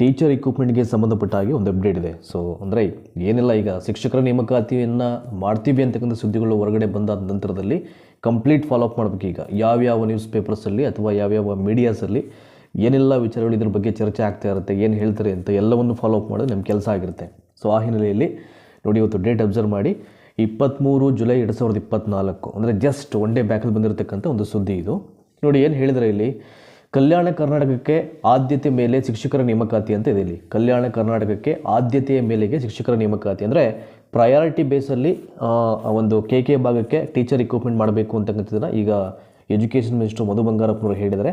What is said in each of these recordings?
Teacher ಇಕ್ವಿಪ್ಮೆಂಟ್ಗೆ ಸಂಬಂಧಪಟ್ಟ ಹಾಗೆ ಒಂದು ಅಪ್ಡೇಟ್ ಇದೆ. ಸೊ ಅಂದರೆ ಏನೆಲ್ಲ ಈಗ ಶಿಕ್ಷಕರ ನೇಮಕಾತಿಯನ್ನು ಮಾಡ್ತೀವಿ ಅಂತಕ್ಕಂಥ ಸುದ್ದಿಗಳು ಹೊರಗಡೆ ಬಂದಾದ ನಂತರದಲ್ಲಿ ಕಂಪ್ಲೀಟ್ ಫಾಲೋಅಪ್ ಮಾಡಬೇಕು ಈಗ. ಯಾವ್ಯಾವ ನ್ಯೂಸ್ ಪೇಪರ್ಸಲ್ಲಿ ಅಥವಾ ಯಾವ್ಯಾವ ಮೀಡಿಯಾಸಲ್ಲಿ ಏನೆಲ್ಲ ವಿಚಾರಗಳು ಇದ್ರ ಬಗ್ಗೆ ಚರ್ಚೆ ಆಗ್ತಾ ಇರುತ್ತೆ, ಏನು ಹೇಳ್ತಾರೆ ಅಂತ ಎಲ್ಲವನ್ನು ಫಾಲೋಅಪ್ ಮಾಡೋದು ನಮ್ಮ ಕೆಲಸ ಆಗಿರುತ್ತೆ. ಸೊ ಆ ಹಿನ್ನೆಲೆಯಲ್ಲಿ ನೋಡಿ ಇವತ್ತು ಡೇಟ್ ಅಬ್ಸರ್ವ್ ಮಾಡಿ ಇಪ್ಪತ್ತ್ಮೂರು ಜುಲೈ ಎರಡು ಸಾವಿರದ ಇಪ್ಪತ್ತ್ನಾಲ್ಕು ಅಂದರೆ ಜಸ್ಟ್ ಒನ್ ಡೇ ಬ್ಯಾಕಲ್ಲಿ ಬಂದಿರತಕ್ಕಂಥ ಒಂದು ಸುದ್ದಿ ಇದು. ನೋಡಿ ಏನು ಹೇಳಿದರೆ ಇಲ್ಲಿ ಕಲ್ಯಾಣ ಕರ್ನಾಟಕಕ್ಕೆ ಆದ್ಯತೆ ಮೇಲೆ ಶಿಕ್ಷಕರ ನೇಮಕಾತಿ ಅಂತ ಇದೆ ಇಲ್ಲಿ. ಕಲ್ಯಾಣ ಕರ್ನಾಟಕಕ್ಕೆ ಆದ್ಯತೆಯ ಮೇಲೆಗೆ ಶಿಕ್ಷಕರ ನೇಮಕಾತಿ ಅಂದರೆ ಪ್ರಯಾರಿಟಿ ಬೇಸಲ್ಲಿ ಒಂದು ಕೆ ಕೆ ಭಾಗಕ್ಕೆ ಟೀಚರ್ ಇಕ್ವಿಪ್ಮೆಂಟ್ ಮಾಡಬೇಕು ಅಂತಕ್ಕಂಥದ್ದನ್ನು ಈಗ ಎಜುಕೇಷನ್ ಮಿನಿಸ್ಟರ್ ಮಧು ಬಂಗಾರಪ್ಪನವರು ಹೇಳಿದರೆ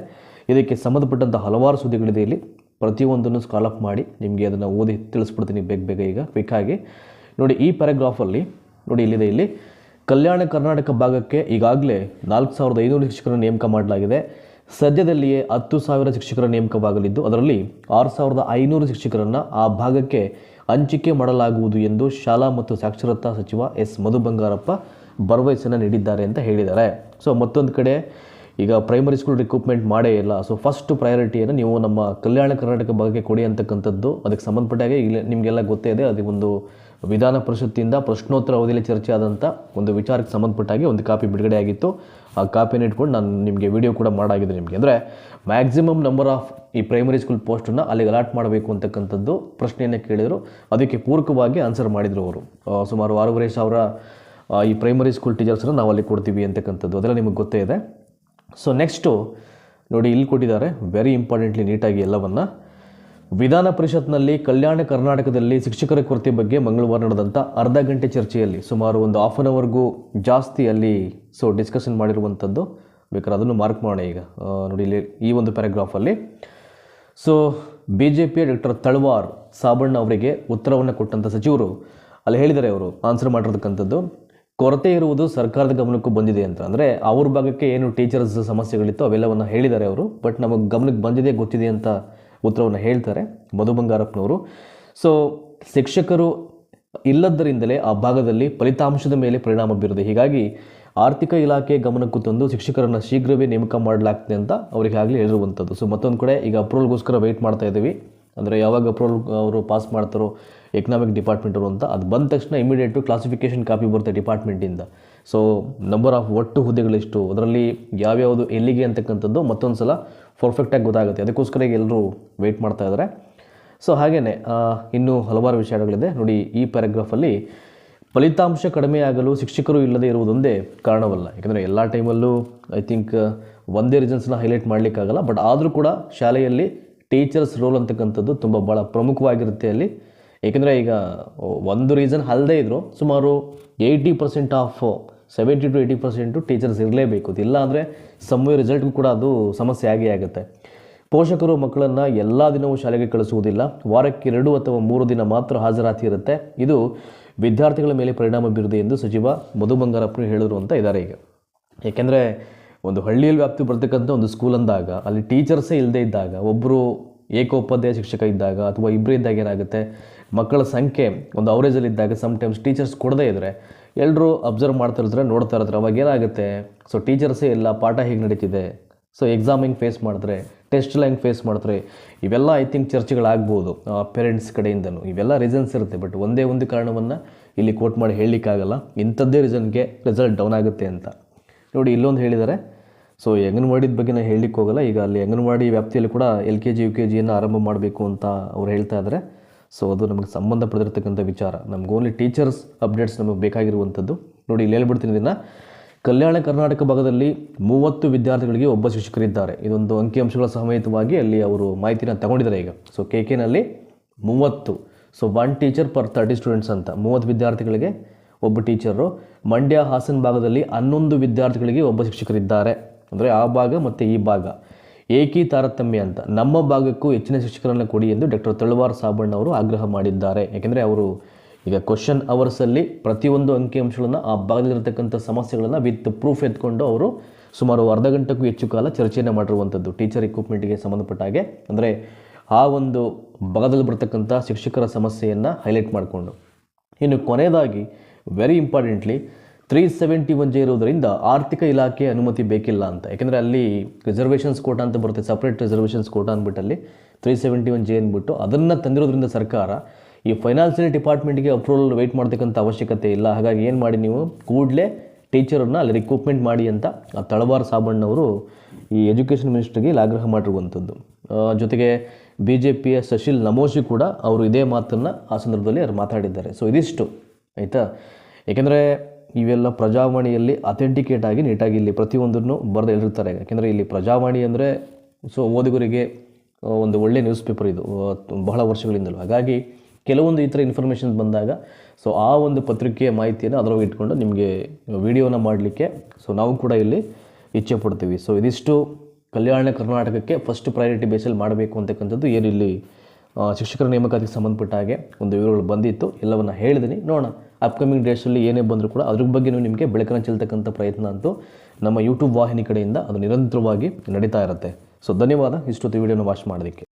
ಇದಕ್ಕೆ ಸಂಬಂಧಪಟ್ಟಂಥ ಹಲವಾರು ಸುದ್ದಿಗಳಿದೆ ಇಲ್ಲಿ. ಪ್ರತಿಯೊಂದನ್ನು ಸ್ಕಾಲಪ್ ಮಾಡಿ ನಿಮಗೆ ಅದನ್ನು ಓದಿ ತಿಳಿಸ್ಬಿಡ್ತೀನಿ ಬೇಗ ಬೇಗ ಈಗ. ಕ್ವಿಕ್ಕಾಗಿ ನೋಡಿ, ಈ ಪ್ಯಾರಾಗ್ರಾಫಲ್ಲಿ ನೋಡಿ ಇಲ್ಲಿದೆ ಇಲ್ಲಿ. ಕಲ್ಯಾಣ ಕರ್ನಾಟಕ ಭಾಗಕ್ಕೆ ಈಗಾಗಲೇ ನಾಲ್ಕು ಸಾವಿರದ ಐನೂರು ಶಿಕ್ಷಕರನ್ನು ನೇಮಕ ಮಾಡಲಾಗಿದೆ. ಸದ್ಯದಲ್ಲಿಯೇ ಹತ್ತು ಸಾವಿರ ಶಿಕ್ಷಕರ ನೇಮಕವಾಗಲಿದ್ದು, ಅದರಲ್ಲಿ ಆರು ಸಾವಿರದ ಐನೂರು ಶಿಕ್ಷಕರನ್ನು ಆ ಭಾಗಕ್ಕೆ ಹಂಚಿಕೆ ಮಾಡಲಾಗುವುದು ಎಂದು ಶಾಲಾ ಮತ್ತು ಸಾಕ್ಷರತಾ ಸಚಿವ ಎಸ್. ಮಧು ಬಂಗಾರಪ್ಪ ಭರವಸೆಯನ್ನು ನೀಡಿದ್ದಾರೆ ಅಂತ ಹೇಳಿದ್ದಾರೆ. ಸೊ ಮತ್ತೊಂದು ಕಡೆ ಈಗ ಪ್ರೈಮರಿ ಸ್ಕೂಲ್ ರಿಕ್ರೂಟ್ಮೆಂಟ್ ಮಾಡೇ ಇಲ್ಲ. ಸೊ ಫಸ್ಟ್ ಪ್ರಯಾರಿಟಿಯನ್ನು ನೀವು ನಮ್ಮ ಕಲ್ಯಾಣ ಕರ್ನಾಟಕ ಭಾಗಕ್ಕೆ ಕೊಡಿ ಅಂತಕ್ಕಂಥದ್ದು. ಅದಕ್ಕೆ ಸಂಬಂಧಪಟ್ಟಾಗೆ ಇಲ್ಲಿ ನಿಮಗೆಲ್ಲ ಗೊತ್ತೇ ಇದೆ. ಅದು ಒಂದು ವಿಧಾನ ಪರಿಷತ್ತಿಂದ ಪ್ರಶ್ನೋತ್ತರ ಅವಧಿಯಲ್ಲಿ ಚರ್ಚೆ ಆದಂಥ ಒಂದು ವಿಚಾರಕ್ಕೆ ಸಂಬಂಧಪಟ್ಟಾಗಿ ಒಂದು ಕಾಪಿ ಬಿಡುಗಡೆ ಆಗಿತ್ತು ಆ ಕಾಪಿನ ಇಟ್ಕೊಂಡು ನಾನು ನಿಮಗೆ ವಿಡಿಯೋ ಕೂಡ ಮಾಡಾಗಿದೆ ನಿಮಗೆ. ಅಂದರೆ ಮ್ಯಾಕ್ಸಿಮಮ್ ನಂಬರ್ ಆಫ್ ಈ ಪ್ರೈಮರಿ ಸ್ಕೂಲ್ ಪೋಸ್ಟನ್ನು ಅಲ್ಲಿಗೆ ಅಲಾಟ್ ಮಾಡಬೇಕು ಅಂತಕ್ಕಂಥದ್ದು ಪ್ರಶ್ನೆಯನ್ನು ಕೇಳಿದರು. ಅದಕ್ಕೆ ಪೂರಕವಾಗಿ ಆನ್ಸರ್ ಮಾಡಿದರು ಅವರು. ಸುಮಾರು ಆರೂವರೆ ಸಾವಿರ ಈ ಪ್ರೈಮರಿ ಸ್ಕೂಲ್ ಟೀಚರ್ಸನ್ನು ನಾವು ಅಲ್ಲಿ ಕೊಡ್ತೀವಿ ಅಂತಕ್ಕಂಥದ್ದು. ಅದೆಲ್ಲ ನಿಮಗೆ ಗೊತ್ತೇ ಇದೆ. ಸೊ ನೆಕ್ಸ್ಟು ನೋಡಿ ಇಲ್ಲಿ ಕೊಟ್ಟಿದ್ದಾರೆ. ವೆರಿ ಇಂಪಾರ್ಟೆಂಟ್ಲಿ ನೀಟಾಗಿ ಎಲ್ಲವನ್ನು. ವಿಧಾನ ಪರಿಷತ್ನಲ್ಲಿ ಕಲ್ಯಾಣ ಕರ್ನಾಟಕದಲ್ಲಿ ಶಿಕ್ಷಕರ ಕೊರತೆ ಬಗ್ಗೆ ಮಂಗಳವಾರ ನಡೆದಂಥ ಅರ್ಧ ಗಂಟೆ ಚರ್ಚೆಯಲ್ಲಿ ಸುಮಾರು ಒಂದು ಹಾಫ್ ಆನ್ ಅವರ್ಗೂ ಜಾಸ್ತಿ ಅಲ್ಲಿ ಸೊ ಡಿಸ್ಕಷನ್ ಮಾಡಿರುವಂಥದ್ದು ಬೇಕಾದ್ರೆ ಅದನ್ನು ಮಾರ್ಕ್ ಮಾಡೋಣ ಈಗ. ನೋಡಿ ಇಲ್ಲಿ ಈ ಒಂದು ಪ್ಯಾರಾಗ್ರಾಫಲ್ಲಿ ಸೊ ಬಿ ಜೆ ಪಿಯ ಡಾಕ್ಟರ್ ತಳವಾರ್ ಸಾಬಣ್ಣ ಅವರಿಗೆ ಉತ್ತರವನ್ನು ಕೊಟ್ಟಂಥ ಸಚಿವರು ಅಲ್ಲಿ ಹೇಳಿದ್ದಾರೆ ಅವರು ಆನ್ಸರ್ ಮಾಡಿರ್ತಕ್ಕಂಥದ್ದು. ಕೊರತೆ ಇರುವುದು ಸರ್ಕಾರದ ಗಮನಕ್ಕೂ ಬಂದಿದೆ ಅಂತ. ಅಂದರೆ ಅವ್ರ ಭಾಗಕ್ಕೆ ಏನು ಟೀಚರ್ಸ್ ಸಮಸ್ಯೆಗಳಿತ್ತು ಅವೆಲ್ಲವನ್ನು ಹೇಳಿದ್ದಾರೆ ಅವರು. ಬಟ್ ನಮಗೆ ಗಮನಕ್ಕೆ ಬಂದಿದೆ, ಗೊತ್ತಿದೆ ಅಂತ ಉತ್ತರವನ್ನು ಹೇಳ್ತಾರೆ ಮಧು ಬಂಗಾರಪ್ಪನವರು. ಸೊ ಶಿಕ್ಷಕರು ಇಲ್ಲದರಿಂದಲೇ ಆ ಭಾಗದಲ್ಲಿ ಫಲಿತಾಂಶದ ಮೇಲೆ ಪರಿಣಾಮ ಬೀರುತ್ತೆ. ಹೀಗಾಗಿ ಆರ್ಥಿಕ ಇಲಾಖೆ ಗಮನಕ್ಕೂ ತಂದು ಶಿಕ್ಷಕರನ್ನು ಶೀಘ್ರವೇ ನೇಮಕ ಮಾಡಲಾಗ್ತದೆ ಅಂತ ಅವರಿಗೆ ಆಗಲಿ ಹೇಳಿರುವಂಥದ್ದು ಸೊ ಮತ್ತೊಂದು ಕಡೆ ಈಗ ಅಪ್ರೂವಲ್ಗೋಸ್ಕರ ವೆಯ್ಟ್ ಮಾಡ್ತಾ ಇದ್ದೀವಿ. ಅಂದರೆ ಯಾವಾಗ ಅಪ್ರೂವಲ್ ಅವರು ಪಾಸ್ ಮಾಡ್ತಾರೋ ಎಕನಾಮಿಕ್ ಡಿಪಾರ್ಟ್ಮೆಂಟವರು ಅಂತ ಅದು ಬಂದ ತಕ್ಷಣ ಇಮಿಡಿಯೇಟು ಕ್ಲಾಸಿಫಿಕೇಷನ್ ಕಾಪಿ ಬರುತ್ತೆ ಡಿಪಾರ್ಟ್ಮೆಂಟಿಂದ ಸೊ ನಂಬರ್ ಆಫ್ ಒಟ್ಟು ಹುದ್ದೆಗಳಿಷ್ಟು. ಅದರಲ್ಲಿ ಯಾವ್ಯಾವುದು ಎಲ್ಲಿಗೆ ಅಂತಕ್ಕಂಥದ್ದು ಮತ್ತೊಂದು ಸಲ ಪರ್ಫೆಕ್ಟಾಗಿ ಗೊತ್ತಾಗುತ್ತೆ. ಅದಕ್ಕೋಸ್ಕರ ಈಗ ಎಲ್ಲರೂ ವೆಯ್ಟ್ ಮಾಡ್ತಾ ಇದ್ದಾರೆ ಸೊ ಹಾಗೆಯೇ ಇನ್ನೂ ಹಲವಾರು ವಿಷಯಗಳಿದೆ. ನೋಡಿ, ಈ ಪ್ಯಾರಾಗ್ರಾಫಲ್ಲಿ ಫಲಿತಾಂಶ ಕಡಿಮೆಯಾಗಲು ಶಿಕ್ಷಕರು ಇಲ್ಲದೆ ಇರುವುದೊಂದೇ ಕಾರಣವಲ್ಲ. ಯಾಕಂದರೆ ಎಲ್ಲ ಟೈಮಲ್ಲೂ ಐ ಥಿಂಕ್ ಒಂದೇ ರೀಸನ್ಸ್ನ ಹೈಲೈಟ್ ಮಾಡಲಿಕ್ಕಾಗಲ್ಲ ಬಟ್ ಆದರೂ ಕೂಡ ಶಾಲೆಯಲ್ಲಿ ಟೀಚರ್ಸ್ ರೋಲ್ ಅಂತಕ್ಕಂಥದ್ದು ತುಂಬ ಭಾಳ ಪ್ರಮುಖವಾಗಿರುತ್ತೆ ಅಲ್ಲಿ. ಏಕೆಂದರೆ ಈಗ, ಒಂದು ರೀಸನ್ ಅಲ್ಲದೇ ಇದ್ದರು ಸುಮಾರು eighty percent of seventy two eighty percent teachers ಇರಲೇಬೇಕು. ಇಲ್ಲ ಅಂದರೆ ಸಮಯ ರಿಸಲ್ಟ್ಗೂ ಕೂಡ ಅದು ಸಮಸ್ಯೆ ಆಗೇ ಆಗುತ್ತೆ. ಪೋಷಕರು ಮಕ್ಕಳನ್ನು ಎಲ್ಲ ದಿನವೂ ಶಾಲೆಗೆ ಕಳಿಸುವುದಿಲ್ಲ. ವಾರಕ್ಕೆ ಎರಡು ಅಥವಾ ಮೂರು ದಿನ ಮಾತ್ರ ಹಾಜರಾತಿ ಇರುತ್ತೆ. ಇದು ವಿದ್ಯಾರ್ಥಿಗಳ ಮೇಲೆ ಪರಿಣಾಮ ಬೀರಿದೆ ಎಂದು ಸಚಿವ ಮಧು ಬಂಗಾರಪ್ಪರು ಹೇಳಿದರು ಅಂತ ಇದ್ದಾರೆ ಈಗ. ಏಕೆಂದರೆ ಒಂದು ಹಳ್ಳಿಯಲ್ಲಿ ವ್ಯಾಪ್ತಿ ಬರ್ತಕ್ಕಂಥ ಒಂದು ಸ್ಕೂಲ್ ಅಂದಾಗ, ಅಲ್ಲಿ ಟೀಚರ್ಸೇ ಇಲ್ಲದೇ ಇದ್ದಾಗ ಒಬ್ಬರು ಏಕೋಪಾಧ್ಯಾಯ ಶಿಕ್ಷಕ ಇದ್ದಾಗ ಅಥವಾ ಇಬ್ಬರು ಇದ್ದಾಗ ಏನಾಗುತ್ತೆ, ಮಕ್ಕಳ ಸಂಖ್ಯೆ ಒಂದು ಅವರೇಜಲ್ಲಿ ಇದ್ದಾಗ ಸಮ್ಟೈಮ್ಸ್ ಟೀಚರ್ಸ್ ಕೊಡದೇ ಇದ್ದರೆ ಎಲ್ಲರೂ ಅಬ್ಸರ್ವ್ ಮಾಡ್ತಾ ಇರ್ತಾರೆ, ನೋಡ್ತಾ ಇರ್ತಾರೆ. ಅವಾಗ ಏನಾಗುತ್ತೆ? ಸೊ ಟೀಚರ್ಸೇ ಇಲ್ಲ, ಪಾಠ ಹೇಗೆ ನಡೀತಿದೆ? ಸೊ ಎಕ್ಸಾಮ್ ಹೆಂಗೆ ಫೇಸ್ ಮಾಡಿದ್ರೆ? ಟೆಸ್ಟ್ ಎಲ್ಲ ಹೆಂಗೆ ಫೇಸ್ ಮಾಡ್ತಾರೆ ಇವೆಲ್ಲ ಐ ಥಿಂಕ್ ಚರ್ಚೆಗಳಾಗ್ಬೋದು. ಪೇರೆಂಟ್ಸ್ ಕಡೆಯಿಂದನೂ. ಇವೆಲ್ಲ ರೀಸನ್ಸ್ ಇರುತ್ತೆ. ಬಟ್ ಒಂದೇ ಒಂದು ಕಾರಣವನ್ನು ಇಲ್ಲಿ ಕೋಟ್ ಮಾಡಿ ಹೇಳಲಿಕ್ಕಾಗಲ್ಲ. ಇಂಥದ್ದೇ ರೀಸನ್ಗೆ ರಿಸಲ್ಟ್ ಡೌನ್ ಆಗುತ್ತೆ ಅಂತ. ನೋಡಿ, ಇಲ್ಲೊಂದು ಹೇಳಿದ್ದಾರೆ. ಸೊ ಅಂಗನವಾಡಿದ ಬಗ್ಗೆ ನಾನು ಹೇಳಲಿಕ್ಕೆ ಹೋಗಲ್ಲ ಈಗ ಅಲ್ಲಿ ಅಂಗನವಾಡಿ ವ್ಯಾಪ್ತಿಯಲ್ಲಿ ಕೂಡ L K G U K ಜಿಯನ್ನು ಆರಂಭ ಮಾಡಬೇಕು ಅಂತ ಅವ್ರು ಹೇಳ್ತಾ ಇದ್ದಾರೆ. ಸೊ ಅದು ನಮಗೆ ಸಂಬಂಧಪಟ್ಟಿರ್ತಕ್ಕಂಥ ವಿಚಾರ. ನಮ್ಗೆ ಓನ್ಲಿ ಟೀಚರ್ಸ್ ಅಪ್ಡೇಟ್ಸ್ ನಮಗೆ ಬೇಕಾಗಿರುವಂಥದ್ದು. ನೋಡಿ, ಇಲ್ಲಿ ಹೇಳ್ಬಿಡ್ತೀನಿ ಇದನ್ನು. ಕಲ್ಯಾಣ ಕರ್ನಾಟಕ ಭಾಗದಲ್ಲಿ ಮೂವತ್ತು ವಿದ್ಯಾರ್ಥಿಗಳಿಗೆ ಒಬ್ಬ ಶಿಕ್ಷಕರಿದ್ದಾರೆ ಇದೊಂದು ಅಂಕಿಅಂಶಗಳ ಸಮೇತವಾಗಿ ಅಲ್ಲಿ ಅವರು ಮಾಹಿತಿನ ತಗೊಂಡಿದ್ದಾರೆ ಈಗ. ಸೊ ಕೆ ಕೆನಲ್ಲಿ ಮೂವತ್ತು. So one teacher per thirty students ಅಂತ. ಮೂವತ್ತು ವಿದ್ಯಾರ್ಥಿಗಳಿಗೆ ಒಬ್ಬ ಟೀಚರು ಮಂಡ್ಯ ಹಾಸನ ಭಾಗದಲ್ಲಿ ಹನ್ನೊಂದು ವಿದ್ಯಾರ್ಥಿಗಳಿಗೆ ಒಬ್ಬ ಶಿಕ್ಷಕರಿದ್ದಾರೆ. ಅಂದರೆ ಆ ಭಾಗ ಮತ್ತು ಈ ಭಾಗ. ಏಕೀ ತಾರತಮ್ಯ ಅಂತ. ನಮ್ಮ ಭಾಗಕ್ಕೂ ಹೆಚ್ಚಿನ ಶಿಕ್ಷಕರನ್ನು ಕೊಡಿ ಎಂದು ಡಾಕ್ಟರ್ ತಳುವಾರ್ ಸಾಬಣ್ಣ ಅವರು ಆಗ್ರಹ ಮಾಡಿದ್ದಾರೆ. ಯಾಕೆಂದರೆ ಅವರು ಈಗ ಕ್ವಶನ್ ಅವರ್ಸಲ್ಲಿ ಪ್ರತಿಯೊಂದು ಅಂಕಿಅಂಶಗಳನ್ನು ಆ ಭಾಗದಲ್ಲಿರತಕ್ಕಂಥ ಸಮಸ್ಯೆಗಳನ್ನು ವಿತ್ ಪ್ರೂಫ್ ಎತ್ಕೊಂಡು ಅವರು ಸುಮಾರು ಅರ್ಧ ಗಂಟೆಗೂ ಹೆಚ್ಚು ಕಾಲ ಚರ್ಚೆಯನ್ನು ಮಾಡಿರುವಂಥದ್ದು ಟೀಚರ್ ಇಕ್ವಿಪ್ಮೆಂಟ್ಗೆ ಸಂಬಂಧಪಟ್ಟ ಹಾಗೆ. ಅಂದರೆ ಆ ಒಂದು ಭಾಗದಲ್ಲಿ ಬರ್ತಕ್ಕಂಥ ಶಿಕ್ಷಕರ ಸಮಸ್ಯೆಯನ್ನು ಹೈಲೈಟ್ ಮಾಡಿಕೊಂಡು. ಇನ್ನು ಕೊನೆಯದಾಗಿ very importantly three seventy one J ಇರೋದರಿಂದ ಆರ್ಥಿಕ ಇಲಾಖೆ ಅನುಮತಿ ಬೇಕಿಲ್ಲ ಅಂತ. ಯಾಕೆಂದರೆ ಅಲ್ಲಿ ರಿಸರ್ವೇಷನ್ಸ್ ಕೋಟ ಅಂತ ಬರುತ್ತೆ ಸಪ್ರೇಟ್ ರಿಸರ್ವೇಷನ್ಸ್ ಕೋಟ ಅಂದ್ಬಿಟ್ಟು ಅಲ್ಲಿ ತ್ರೀ ಸೆವೆಂಟಿ ಒನ್ ಜೆ ಅಂದ್ಬಿಟ್ಟು ಅದನ್ನು ತಂದಿರೋದ್ರಿಂದ ಸರ್ಕಾರ ಈ ಫೈನಾನ್ಸಿಯಲ್ ಡಿಪಾರ್ಟ್ಮೆಂಟ್ಗೆ ಅಪ್ರೂವಲ್ ವೆಯ್ಟ್ ಮಾಡ್ತಕ್ಕಂಥ ಅವಶ್ಯಕತೆ ಇಲ್ಲ. ಹಾಗಾಗಿ ಏನು ಮಾಡಿ ನೀವು ಕೂಡಲೇ ಟೀಚರನ್ನು ಅಲ್ಲಿ ರಿಕ್ರೂಟ್ಮೆಂಟ್ ಮಾಡಿ ಅಂತ ಆ ತಳವಾರ ಸಾಬಣ್ಣವರು ಈ ಎಜುಕೇಷನ್ ಮಿನಿಸ್ಟರ್ಗೆ ಇಲ್ಲಿ ಆಗ್ರಹ ಮಾಡಿರುವಂಥದ್ದು. ಜೊತೆಗೆ ಬಿ ಜೆ ಪಿಯ ಸಶಿಲ್ ನಮೋಶಿ ಕೂಡ ಅವರು ಇದೇ ಮಾತನ್ನು ಆ ಸಂದರ್ಭದಲ್ಲಿ ಅವ್ರು ಮಾತಾಡಿದ್ದಾರೆ. ಸೊ ಇದಿಷ್ಟು. ಆಯಿತಾ? ಏಕೆಂದರೆ ಇವೆಲ್ಲ ಪ್ರಜಾವಾಣಿಯಲ್ಲಿ ಅಥೆಂಟಿಕೇಟ್ ಆಗಿ ನೀಟಾಗಿ ಇಲ್ಲಿ ಪ್ರತಿಯೊಂದನ್ನು ಬರೆದು ಹೇಳಿರ್ತಾರೆ ಯಾಕೆಂದರೆ ಇಲ್ಲಿ ಪ್ರಜಾವಾಣಿ ಅಂದರೆ ಸೊ ಓದುಗರಿಗೆ ಒಂದು ಒಳ್ಳೆಯ ನ್ಯೂಸ್ ಪೇಪರ್ ಇದು ಬಹಳ ವರ್ಷಗಳಿಂದಲೂ. ಹಾಗಾಗಿ ಕೆಲವೊಂದು ಈ ಥರ ಇನ್ಫಾರ್ಮೇಷನ್ ಬಂದಾಗ ಸೊ ಆ ಒಂದು ಪತ್ರಿಕೆಯ ಮಾಹಿತಿಯನ್ನು ಅದರೊಳಗೆ ಇಟ್ಕೊಂಡು ನಿಮಗೆ ವಿಡಿಯೋನ ಮಾಡಲಿಕ್ಕೆ ಸೊ ನಾವು ಕೂಡ ಇಲ್ಲಿ ಇಚ್ಛೆ ಪಡ್ತೀವಿ. ಸೊ ಇದಿಷ್ಟು ಕಲ್ಯಾಣ ಕರ್ನಾಟಕಕ್ಕೆ ಫಸ್ಟ್ ಪ್ರಯಾರಿಟಿ ಬೇಸಲ್ಲಿ ಮಾಡಬೇಕು ಅಂತಕ್ಕಂಥದ್ದು ಏನಿಲ್ಲಿ ಶಿಕ್ಷಕರ ನೇಮಕಾತಿಗೆ ಸಂಬಂಧಪಟ್ಟ ಹಾಗೆ ಒಂದು ವಿವರಗಳು ಬಂದಿತ್ತು. ಎಲ್ಲವನ್ನು ಹೇಳಿದ್ದೀನಿ ನೋಡೋಣ. ಅಪ್ಕಮಿಂಗ್ ಡೇಸಲ್ಲಿ ಏನೇ ಬಂದರೂ ಕೂಡ ಅದ್ರ ಬಗ್ಗೆನೂ ನಿಮಗೆ ಬೆಳಕನ್ನು ಚೆಲ್ತಕ್ಕಂಥ ಪ್ರಯತ್ನ ಅಂತೂ ನಮ್ಮ ಯೂಟ್ಯೂಬ್ ವಾಹಿನಿ ಕಡೆಯಿಂದ ಅದು ನಿರಂತರವಾಗಿ ನಡೀತಾ ಇರುತ್ತೆ. ಸೊ ಧನ್ಯವಾದ. ಇಷ್ಟೊತ್ತು ವಿಡಿಯೋನ ವಾಚ್ ಮಾಡೋದಕ್ಕೆ